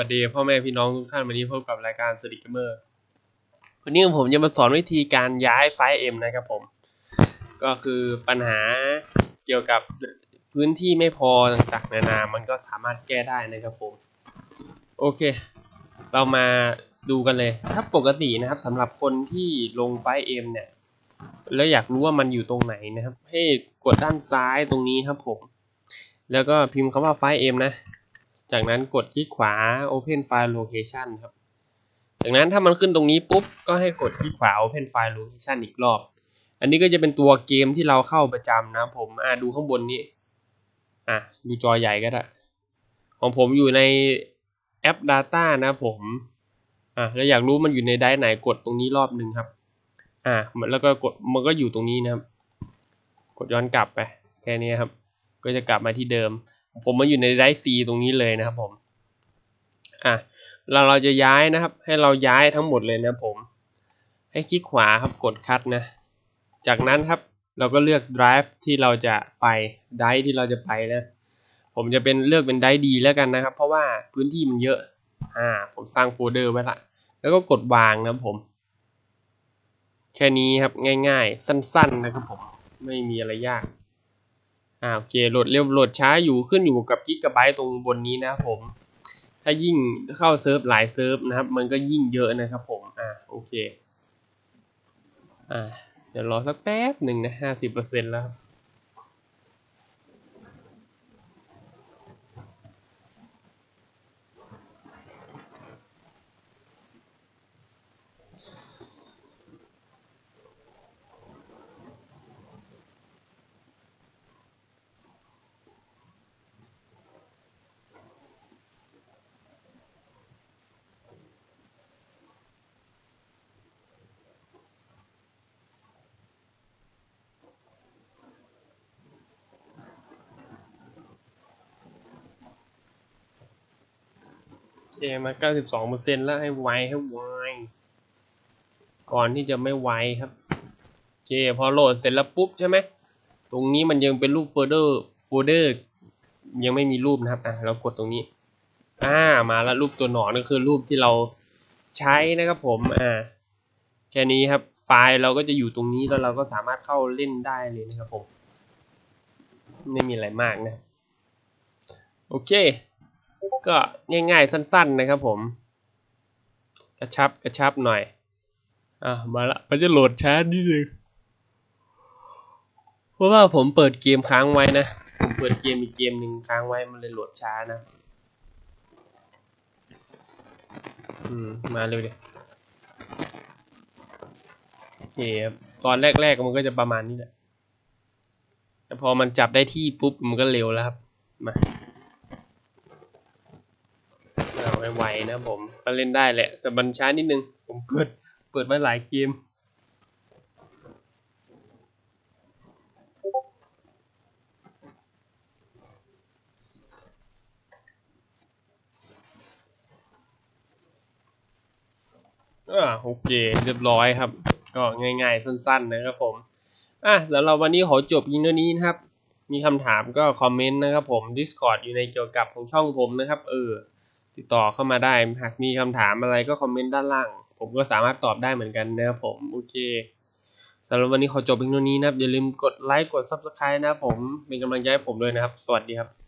วัสดีพ่อแม่พี่น้องทุกท่านวันนี้พบกับรายการสติกเกอร์วันนี้ผมจะมาสอนวิธีการย้ายไฟล์ M นะครับผม ก็คือปัญหาเกี่ยวกับพื้นที่ไม่พอต่างๆนานา มันก็สามารถแก้ได้นะครับผม โอเค เรามาดูกันเลย ถ้าปกตินะครับสำหรับคนที่ลงไฟล์ M เนี่ย แล้วอยากรู้ว่ามันอยู่ตรงไหนนะครับ ให้กดด้านซ้ายตรงนี้ครับผม แล้วก็พิมพ์คำว่าไฟล์ M นะ จากนั้นกดคลิกขวา Open File Location ครับ จากนั้นถ้ามันขึ้นตรงนี้ปุ๊บ ก็ให้กดคลิกขวา Open File Location อีกรอบ อันนี้ก็จะเป็นตัวเกมที่เราเข้าประจำนะผมอ่าดูข้างบนนี้ อะดูจอใหญ่ก็ได้ ของผมอยู่ในแอป Data นะผมอะแล้วอยากรู้มันอยู่ในไดร์ไหนกดตรงนี้รอบหนึ่งครับ อ่าแล้วก็กดมันก็อยู่ตรงนี้นะครับ กดย้อนกลับไปแค่นี้ครับ ก็จะกลับมาที่เดิม ผมมาอยู่ในไดซีตรงนี้เลยนะครับผมอะเราเราจะย้ายนะครับ ให้เราย้ายทั้งหมดเลยนะผม ให้คลิกขวาครับกดคัดนะ จากนั้นครับเราก็เลือก drive ที่เราจะไปไดที่เราจะไปนะ ผมจะเป็นเลือกเป็นไดดีแล้วกันนะครับ เพราะว่าพื้นที่มันเยอะอ่าผมสร้างโฟลเดอร์ไว้ละ แล้วก็กดวางนะครับผม แค่นี้ครับง่ายๆ สั้นๆนะครับผม ไม่มีอะไรยาก อ่าโอเคโหลดเร็วโหลดช้าอยู่ขึ้นอยู่กับกิกะไบต์ตรงบนนี้นะครับผม ถ้ายิ่งเข้าเซิร์ฟหลายเซิร์ฟนะครับ มันก็ยิ่งเยอะนะครับผมอ่าโอเคอ่าเดี๋ยวรอสักแป๊บหนึ่งนะห้าสิบเปอร์เซ็นต์แล้วครับ เคมาเก้าสิบสองเปอร์เซ็นแล้วให้ไวให้ไวก่อนที่จะไม่ไวครับโอเคพอโหลดเสร็จแล้วปุ๊บใช่ไหมตรงนี้มันยังเป็นรูปโฟลเดอร์โฟลเดอร์ยังไม่มีรูปนะครับอะเรากดตรงนี้อ่ามาแล้วรูปตัวหนอนก็คือรูปที่เราใช้นะครับผมอ่าแค่นี้ครับไฟล์เราก็จะอยู่ตรงนี้แล้วเราก็สามารถเข้าเล่นได้เลยนะครับผม ไม่มีอะไรมากนะ โอเค ก็ง่ายๆสั้น ๆนะครับผม กระชับกระชับหน่อย อะมาละมันจะโหลดช้านิดนึงเพราะว่าผมเปิดเกมค้างไว้นะ ผมเปิดเกมอีกเกมหนึ่งค้างไว้มันเลยโหลดช้านะอืมมาเร็วดิโอเคครับตอนแรกๆมันก็จะประมาณนี้แหละแต่พอมันจับได้ที่ปุ๊บมันก็เร็วแล้วครับ มา เอา ไวๆนะผมก็เล่นได้แหละ แต่มันช้านิดนึง ผมเปิด เปิดมาหลายเกม อ่าโอเค เรียบร้อยครับ ก็ง่ายๆ สั้นๆ นะครับผมอะแล้วเราวันนี้ขอจบเพียงเท่านี้นะครับมีคำถามก็คอมเมนต์นะครับผม Discord อยู่ในเกี่ยวกับของช่องผมนะครับ เออ ติดต่อเข้ามาได้ หากมีคำถามอะไรก็คอมเมนต์ด้านล่าง ผมก็สามารถตอบได้เหมือนกันนะครับผม โอเคสำหรับวันนี้ขอจบเพียงเท่านี้นะครับ อย่าลืมกดไลค์ กด Subscribe นะครับผม เป็นกำลังใจให้ผมด้วยนะครับ สวัสดีครับ